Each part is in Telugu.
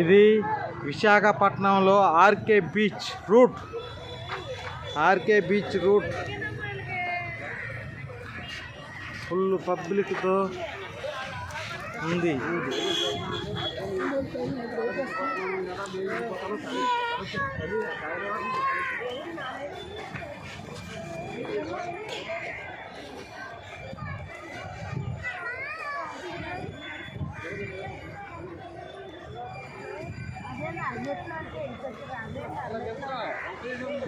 ఇది విశాఖపట్నంలో RK beach route. RK beach route. Full పబ్లిక్తో ఉంది.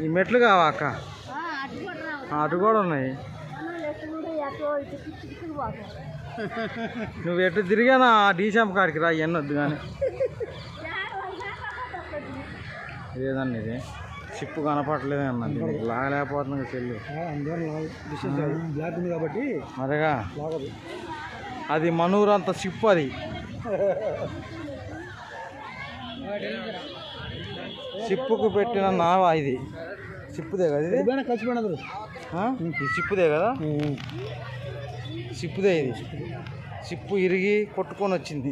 ఈ మెట్లు కావా అక్క? ఆ, అటు కూడా ఉన్నాయి. నువ్వు ఎటు తిరిగానా డీశాంప్ కాడికి రా ఎన్నొద్దు కానీ. లేదండి ఇది? షిప్ కనపడలేదు అన్న లాగలేకపోతుంది చెల్లి బ్లాక్ ఉంది కాబట్టి మరిగా? లాగదు. అది మనూరు అంత షిప్ అది. షిప్పుకు పెట్టిన నావా ఇది. షిప్పుదే కదా ఇది? ఆ? ఇది షిప్పుదే కదా? షిప్పుదే ఇది. షిప్పు ఇరిగి కొట్టుకొని వచ్చింది.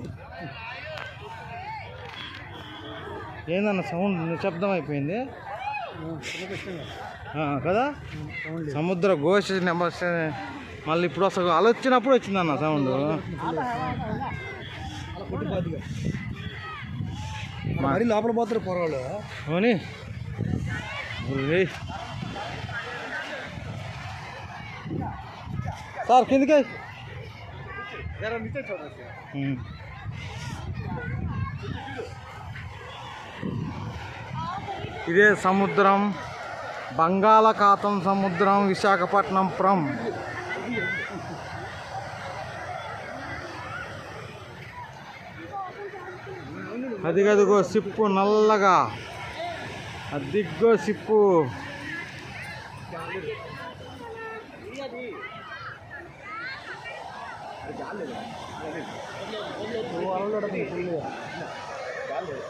ఏందన్న సౌండ్? నిశ్శబ్దం అయిపోయింది. కదా? సముద్ర ఘోష నెంబర్ మళ్ళీ ఇప్పుడు అసలు అలా వచ్చినప్పుడు వచ్చిందన్న సౌండ్. మరి లోపల పోతారు పొరవాళ్ళు అవుని. సార్ కిందకి. ఇదే సముద్రం. బంగాళాఖాతం సముద్రం విశాఖపట్నం ఫ్రం అదిగదిగో సిప్పు నల్లగా. అదిగో సిప్పు.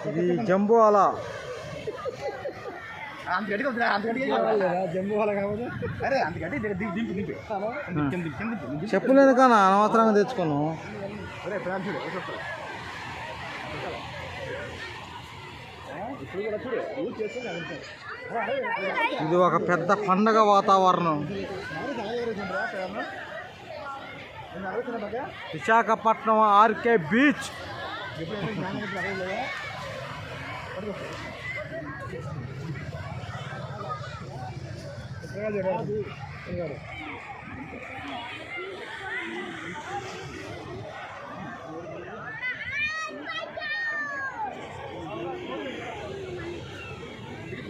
ఇది జంబు అలా. చెప్పులేను చెప్పలేదు కానీ అనవసరంగా తెచ్చుకోను ఇది ఒక పెద్ద పండగ వాతావరణం. Visakhapatnam RK beach.